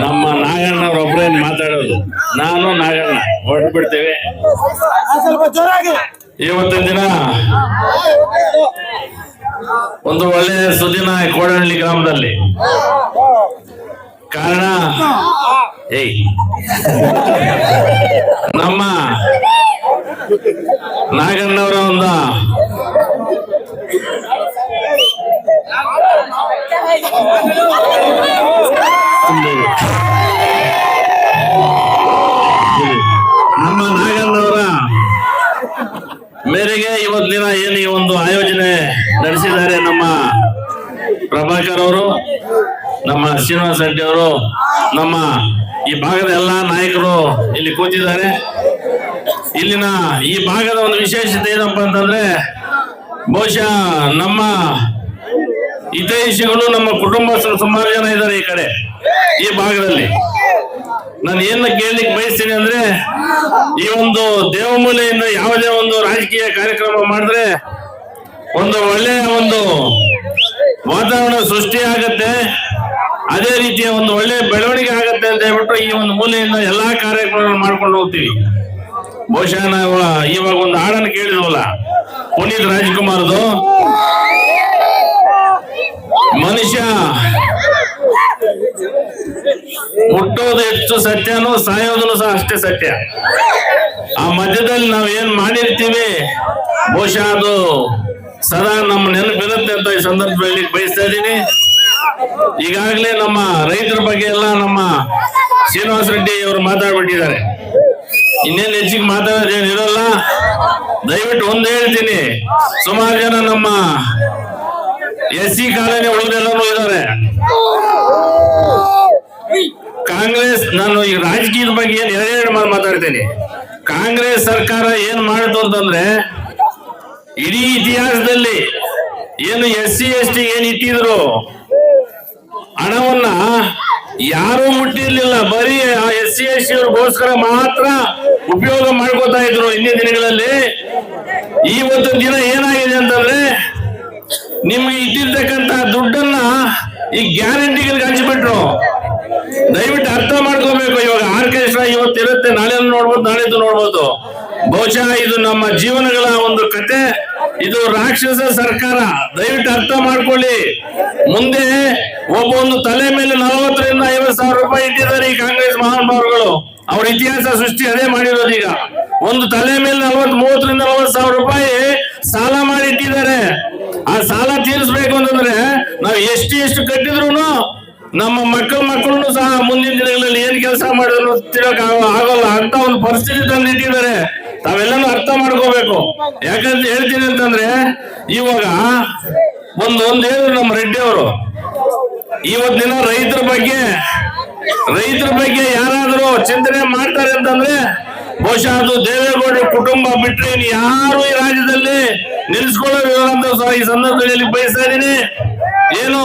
ನಮ್ಮ ನಾಗಣ್ಣವ್ರೊಬ್ರೇನ್ ಮಾತಾಡೋದು? ನಾನು ನಾಗಣ್ಣ ಹೊರಟು ಬಿಡ್ತೇವೆ ಇವತ್ತಿನ ದಿನ ಒಂದು ಒಳ್ಳೆಯ ಸುದಿನ ಕೋಡಹಳ್ಳಿ ಗ್ರಾಮದಲ್ಲಿ. ಕಾರಣ, ಏಯ್. ನಮ್ಮ ನಾಗಣ್ಣವರ ಒಂದು ಇವತ್ತು ದಿನ ಏನು ಈ ಒಂದು ಆಯೋಜನೆ ನಡೆಸಿದ್ದಾರೆ ನಮ್ಮ ಪ್ರಭಾಕರ್ ಅವರು, ನಮ್ಮ ಶ್ರೀನಿವಾಸ ರೆಡ್ಡಿ ಅವರು, ನಮ್ಮ ಈ ಭಾಗದ ಎಲ್ಲಾ ನಾಯಕರು ಇಲ್ಲಿ ಕೂತಿದ್ದಾರೆ. ಇಲ್ಲಿನ ಈ ಭಾಗದ ಒಂದು ವಿಶೇಷತೆ ಏನಪ್ಪ ಅಂತಂದ್ರೆ, ಬಹುಶಃ ನಮ್ಮ ಹಿತೈಷಿಗಳು ನಮ್ಮ ಕುಟುಂಬಸ್ಥರು ಸುಮಾರು ಜನ ಇದ್ದಾರೆ ಈ ಕಡೆ, ಈ ಭಾಗದಲ್ಲಿ. ನಾನು ಏನ ಕೇಳಲಿಕ್ಕೆ ಬಯಸ್ತೀನಿ ಅಂದ್ರೆ, ಈ ಒಂದು ದೇವಮೂಲೆಯಿಂದ ಯಾವುದೇ ಒಂದು ರಾಜಕೀಯ ಕಾರ್ಯಕ್ರಮ ಮಾಡಿದ್ರೆ ಒಂದು ಒಳ್ಳೆಯ ಒಂದು ವಾತಾವರಣ ಸೃಷ್ಟಿ ಆಗತ್ತೆ. ಅದೇ ರೀತಿಯ ಒಂದು ಒಳ್ಳೆಯ ಬೆಳವಣಿಗೆ ಆಗತ್ತೆ ಅಂತ ಹೇಳ್ಬಿಟ್ಟು ಈ ಒಂದು ಮೂಲೆಯಿಂದ ಎಲ್ಲಾ ಕಾರ್ಯಕ್ರಮಗಳನ್ನು ಮಾಡ್ಕೊಂಡು ಹೋಗ್ತೀವಿ. ಬಹುಶಃ ನಾವು ಇವಾಗ ಒಂದು ಹಾಡನ್ನು ಕೇಳಿದ್ವಲ್ಲ, ಪುನೀತ್ ರಾಜ್ಕುಮಾರ್ದು. ಹುಟ್ಟೋದು ಎಷ್ಟು ಸತ್ಯನೋ ಸಾಯೋದನು ಸಹ ಅಷ್ಟೇ ಸತ್ಯ. ಆ ಮಧ್ಯದಲ್ಲಿ ನಾವ್ ಏನ್ ಮಾಡಿರ್ತೀವಿ? ಬಹುಶಃ ಅದು ಸದಾ ನಮ್ಮ ನೆನಪಿರುತ್ತೆ ಅಂತ ಈ ಸಂದರ್ಭದಲ್ಲಿ ಬಯಸ್ತಾ ಇದ್ದೀನಿ. ಈಗಾಗಲೇ ನಮ್ಮ ರೈತರ ಬಗ್ಗೆ ಎಲ್ಲ ನಮ್ಮ ಶ್ರೀನಿವಾಸ ರೆಡ್ಡಿ ಅವರು ಮಾತಾಡ್ಬಿಟ್ಟಿದ್ದಾರೆ. ಇನ್ನೇನು ಹೆಚ್ಚಿಗೆ ಮಾತಾಡೋದೇನಿರಲ್ಲ ದಯವಿಟ್ಟು ಒಂದು ಹೇಳ್ತೀನಿ. ಸುಮಾರು ಜನ ನಮ್ಮ ಎಸ್ ಸಿ ಕಾಲೇಜಿನ ಉಳಿದೆಲ್ಲರೂ ಇದ್ದಾರೆ. ಕಾಂಗ್ರೆಸ್, ನಾನು ಈ ರಾಜಕೀಯದ ಬಗ್ಗೆ ಏನ್ ಎರಡೆರಡು ಮಾತು ಮಾತಾಡ್ತೇನೆ. ಕಾಂಗ್ರೆಸ್ ಸರ್ಕಾರ ಏನ್ ಮಾಡಿತು ಅಂತಂದ್ರೆ, ಇಡೀ ಇತಿಹಾಸದಲ್ಲಿ ಏನು ಎಸ್ ಸಿ, ಎಸ್ ಟಿ ಏನ್ ಇಟ್ಟಿದ್ರು, ಹಣವನ್ನ ಯಾರು ಮುಟ್ಟಿರ್ಲಿಲ್ಲ. ಬರೀ ಆ ಎಸ್ ಸಿ, ಎಸ್ ಟಿ ಅವ್ರಿಗೋಸ್ಕರ ಮಾತ್ರ ಉಪಯೋಗ ಮಾಡ್ಕೋತಾ ಇದ್ರು ಹಿಂದಿನ ದಿನಗಳಲ್ಲಿ. ಇವತ್ತು ದಿನ ಏನಾಗಿದೆ ಅಂತಂದ್ರೆ, ನಿಮ್ಗೆ ಇಟ್ಟಿರ್ತಕ್ಕಂತ ದುಡ್ಡನ್ನ ಈ ಗ್ಯಾರಂಟಿಗಳಿಗೆ ಹಂಚ್ಬಿಟ್ರು. ದಯವಿಟ್ಟು ಅರ್ಥ ಮಾಡ್ಕೋಬೇಕು. ಇವಾಗ ಆರ್ಕೆಸ್ಟ್ರಾ ಇವತ್ತು ಇರುತ್ತೆ. ನಾಳೆ ನೋಡ್ಬೋದು ನಾಳೆದು ನೋಡ್ಬೋದು. ಬಹುಶಃ ಇದು ನಮ್ಮ ಜೀವನಗಳ ಒಂದು ಕತೆ. ಇದು ರಾಕ್ಷಸ ಸರ್ಕಾರ. ದಯವಿಟ್ಟು ಅರ್ಥ ಮಾಡ್ಕೊಳ್ಳಿ. ಮುಂದೆ ಒಬ್ಬ ಒಂದು ತಲೆ ಮೇಲೆ ನಲವತ್ತರಿಂದ ಐವತ್ ಸಾವಿರ ರೂಪಾಯಿ ಇಟ್ಟಿದ್ದಾರೆ ಈ ಕಾಂಗ್ರೆಸ್ ಮಹಾನುಭಾವರುಗಳು ಅವ್ರ ಇತಿಹಾಸ ಸೃಷ್ಟಿ ಅದೇ ಮಾಡಿರೋದು ಈಗ. ಒಂದು ತಲೆ ಮೇಲೆ ನಲವತ್ ಮೂವತ್ತರಿಂದ ನಲವತ್ ಸಾವಿರ ರೂಪಾಯಿ ಸಾಲ ಮಾಡಿ ಇಟ್ಟಿದ್ದಾರೆ ಆ ಸಾಲ ತೀರಿಸ್ಬೇಕು ಅಂತಂದ್ರೆ ನಾವು ಎಷ್ಟು ಎಷ್ಟು ಕಟ್ಟಿದ್ರು ನಮ್ಮ ಮಕ್ಕಳ ಮಕ್ಕಳನ್ನು ಸಹ ಮುಂದಿನ ದಿನಗಳಲ್ಲಿ ಏನ್ ಕೆಲಸ ಮಾಡಿದ್ರು ತಿಳಕ್ ಆಗೋಲ್ಲ. ಅಂತ ಒಂದು ಪರಿಸ್ಥಿತಿ ತಂದಿಟ್ಟಿದ್ದಾರೆ ಅರ್ಥ ಮಾಡ್ಕೋಬೇಕು. ಯಾಕಂತ ಹೇಳ್ತೀನಿ ಅಂತಂದ್ರೆ, ಇವಾಗ ಒಂದು ಒಂದ್ ಹೇಳಿದ್ರು ನಮ್ಮ ರೆಡ್ಡಿ ಅವರು. ಇವತ್ ದಿನ ರೈತರ ಬಗ್ಗೆ ರೈತರ ಬಗ್ಗೆ ಯಾರಾದ್ರೂ ಚಿಂತನೆ ಮಾಡ್ತಾರೆ ಅಂತಂದ್ರೆ, ಬಹುಶಃ ಅದು ದೇವೇಗೌಡರ ಕುಟುಂಬ ಬಿಟ್ಟರೆ ಇನ್ನು ಯಾರು ಈ ರಾಜ್ಯದಲ್ಲಿ ನಿಲ್ಸ್ಕೊಳ್ಳೋ ಅಂತ ಈ ಸಂದರ್ಭದಲ್ಲಿ ಬಯಸ್ತಾ ಇದ್ದೀನಿ. ಏನು?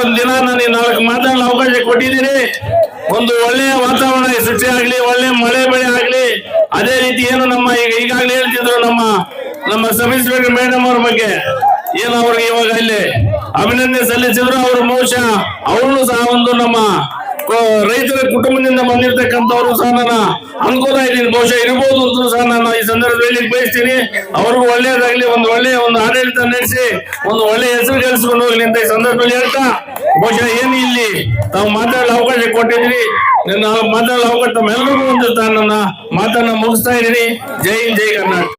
ಒಂದ್ ದಿನ ನಾನು ಈ ನಾಲ್ಕು ಮಾತಾಡಲು ಅವಕಾಶ ಕೊಟ್ಟಿದ್ದೀನಿ. ಒಂದು ಒಳ್ಳೆಯ ವಾತಾವರಣ ಸೃಷ್ಟಿ ಆಗ್ಲಿ, ಒಳ್ಳೆ ಮಳೆ, ಬೆಳೆ ಆಗ್ಲಿ, ಅದೇ ರೀತಿ ಏನು ನಮ್ಮ ಈಗ ಈಗಾಗಲೇ ಹೇಳ್ತಿದ್ರು ನಮ್ಮ ನಮ್ಮ ಸಬ್ ಇನ್ಸ್ಪೆಕ್ಟರ್ ಮೇಡಮ್ ಅವ್ರ ಬಗ್ಗೆ. ಏನು ಅವ್ರಿಗೆ ಇವಾಗ ಇಲ್ಲಿ ಅಭಿನಂದನೆ ಸಲ್ಲಿಸಿದ್ರು, ಅವರು ಬಹುಶಃ ಅವ್ರನ್ನು ಸಹ ಒಂದು ನಮ್ಮ ರೈತರ ಕುಟುಂಬದಿಂದ ಬಂದಿರತಕ್ಕಂಥವ್ರು ಸಹ ನನ್ನ ಅನುಕೂಲ ಇದ್ದೀನಿ. ಬಹುಶಃ ಇರ್ಬೋದು ಅಂತ ಸಹ ನಾನು ಈ ಸಂದರ್ಭದಲ್ಲಿ ಬಯಸ್ತೀನಿ. ಅವ್ರಿಗೂ ಒಳ್ಳೆಯದಾಗ್ಲಿ ಒಂದು ಒಳ್ಳೆಯ ಒಂದು ಆಡಳಿತ ನಡೆಸಿ, ಒಂದು ಒಳ್ಳೆಯ ಹೆಸರು ಗಳಿಸಿಕೊಂಡು ಹೋಗ್ಲಿ ಅಂತ ಈ ಸಂದರ್ಭದಲ್ಲಿ ಹೇಳ್ತಾ, ಬಹುಶಃ ಏನು ಇಲ್ಲಿ ತಾವು ಮಾತಾಡಲು ಅವಕಾಶ ಕೊಟ್ಟಿದ್ರಿ ಮಾತಾಡಲು ಅವಕಾಶ ತಮ್ಮೆಲ್ಲರಿಗೂ ಒಂದು ನನ್ನ ಮಾತನ್ನ ಮುಗಿಸ್ತಾ ಇದ್ದೀನಿ. ಜೈ ಜೈ ಕರ್ನಾಟಕ.